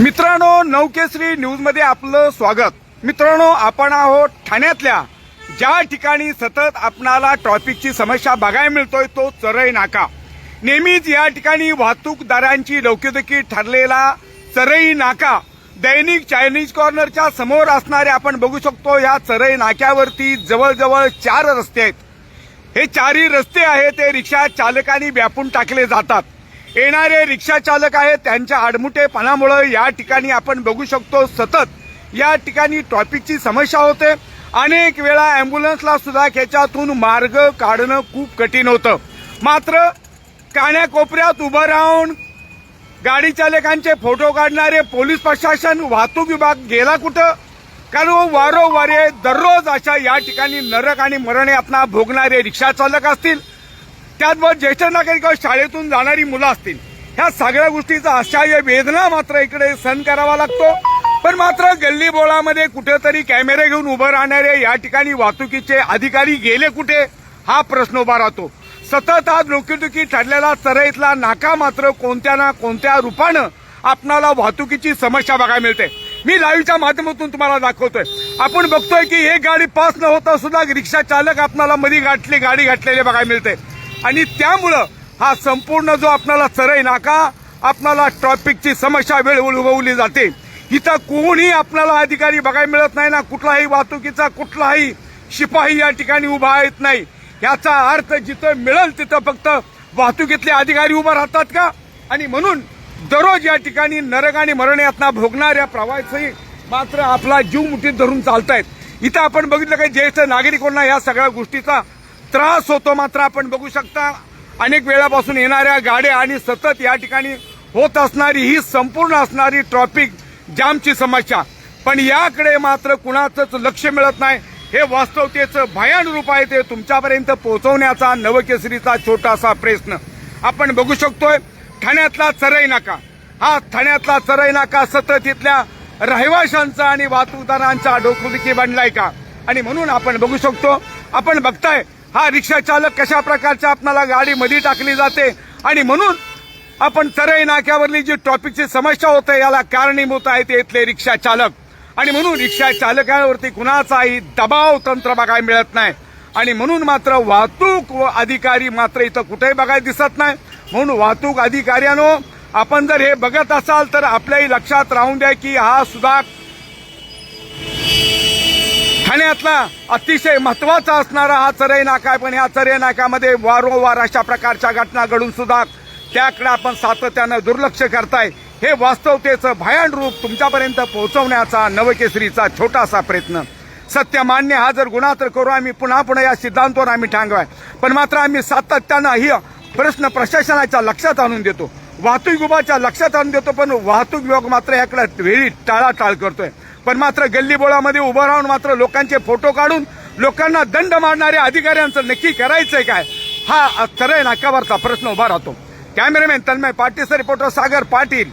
मित्रांनो नवकेसरी न्यूजमध्ये आपलं स्वागत. मित्रांनो आपण आहोत ठाण्यातल्या. ज्या ठिकाणी सतत आपणाला ट्रॉफिकची समस्या बघायला मिळतोय तो चरई नाका. नेहमीच या ठिकाणी वाहतूकदारांची डोकेदुखी ठरलेला चरई नाका. दैनिक चायनीज कॉर्नरच्या समोर असणारे आपण बघू शकतो या चरई नाक्यावरती जवळजवळ चार रस्ते आहेत. हे चारही रस्ते आहेत ते रिक्षा चालकांनी व्यापून टाकले जातात. येणारे रिक्षा चालक आहेत त्यांच्या आडमुठेपणामुळे या ठिकाणी आपण बघू शकतो सतत या ठिकाणी ट्रॉफिकची समस्या होते. अनेक वेळा अँब्युलन्सला सुद्धा ह्याच्यातून मार्ग काढणं खूप कठीण होतं. मात्र काण्याकोपऱ्यात उभं राहून गाडी चालकांचे फोटो काढणारे पोलीस प्रशासन वाहतूक विभाग गेला कुठं? कारण वारोवारे दररोज अशा या ठिकाणी नरक आणि मरण यातना भोगणारे रिक्षा चालक असतील. त्याचबरोबर ज्येष्ठ नागरिक शाळेतून जाणारी मुलं असतील. ह्या सगळ्या गोष्टीचा अशाय वेदना मात्र इकडे सहन करावा लागतो. पण मात्र गल्ली बोळामध्ये कुठेतरी कॅमेरे घेऊन उभं राहणारे या ठिकाणी वाहतुकीचे अधिकारी गेले कुठे? हा प्रश्न उभा राहतो. सतत आज डोकीदुखी ठरलेला चरईतला नाका मात्र कोणत्या ना कोणत्या रूपानं आपणाला वाहतुकीची समस्या बघायला मिळते. मी लाईव्हच्या माध्यमातून तुम्हाला दाखवतोय. आपण बघतोय की एक गाडी पास न होता सुद्धा रिक्षा चालक आपणाला मधी गाठली गाडी घातलेली बघायला मिळते. आणि त्यामुळं हा संपूर्ण जो आपणाला चरई नाका आपणाला ट्रॅफिकची समस्या वेळ उलगवली जाते. इथं कोणी आपल्याला अधिकारी बघायला मिळत नाही ना कुठलाही वाहतुकीचा कुठलाही शिपाई या ठिकाणी उभा येत नाही. याचा अर्थ जिथं मिळेल तिथं फक्त वाहतुकीतले अधिकारी उभा राहतात का? आणि म्हणून दररोज या ठिकाणी नरक आणि मरण यातना भोगणाऱ्या प्रवासी मात्र आपला जीव मुठीत धरून चालतायत. इथं आपण बघितलं काही ज्येष्ठ नागरिकांना या सगळ्या गोष्टीचा त्रास होतो मात्र आपण बघू शकता अनेक वेळापासून येणाऱ्या गाड्या आणि सतत या ठिकाणी होत असणारी ही संपूर्ण असणारी ट्रॉफिक जामची समस्या. पण याकडे मात्र कुणाचंच लक्ष मिळत नाही. हे वास्तवतेचं भयान रूप आहे ते तुमच्यापर्यंत पोहोचवण्याचा नवकेसरीचा छोटासा प्रयत्न. आपण बघू शकतोय ठाण्यातला चरई नाका. हा ठाण्यातला चरई नाका सतत इथल्या रहिवाशांचा आणि वाहतूकदारांचा डोकदुखी बनलाय का? आणि म्हणून आपण बघू शकतो आपण बघताय हा रिक्षा चालक कशा प्रकारच्या आपणाला गाडी मध्ये टाकली जाते? आणि म्हणून आपण तरई नाक्यावरली जी ट्रॉफिकची समस्या होते याला कारणीभूत आहे ते इथले रिक्षा चालक. आणि म्हणून रिक्षा चालकांवरती कुणाचाही दबाव तंत्र बघायला मिळत नाही. आणि म्हणून मात्र वाहतूक व अधिकारी मात्र इथं कुठेही बघायला दिसत नाही. म्हणून वाहतूक अधिकाऱ्यानो आपण जर हे बघत असाल तर आपल्याही लक्षात राहून द्या की हा सुद्धा ठाण्यातला अतिशय महत्त्वाचा असणारा हा चरई नाका आहे पण या चरई नाक्यामध्ये वारंवार अशा प्रकारच्या घटना घडून सुद्धा त्याकडे आपण सातत्यानं दुर्लक्ष करताय. हे वास्तवतेचं भयान रूप तुमच्यापर्यंत पोहोचवण्याचा नवकेसरीचा छोटासा प्रयत्न. सत्य मान्य हा जर गुन्हा तर करू आम्ही पुन्हा पुन्हा या सिद्धांतावर आम्ही ठांगवाय पण मात्र आम्ही सातत्यानं ही प्रश्न प्रशासनाच्या लक्षात आणून देतो. वाहतूक विभागाच्या लक्षात आणून देतो पण वाहतूक विभाग मात्र याकडे वेळी टाळाटाळ करतोय. पण मात्र गल्लीबोळामध्ये उभं राहून मात्र लोकांचे फोटो काढून लोकांना दंड मारणाऱ्या अधिकाऱ्यांचं नक्की करायचंय काय? हा सरळ नाक्यावरचा प्रश्न उभा राहतो. कॅमेरामॅन तन्मय पाटीलचा रिपोर्टर सागर पाटील.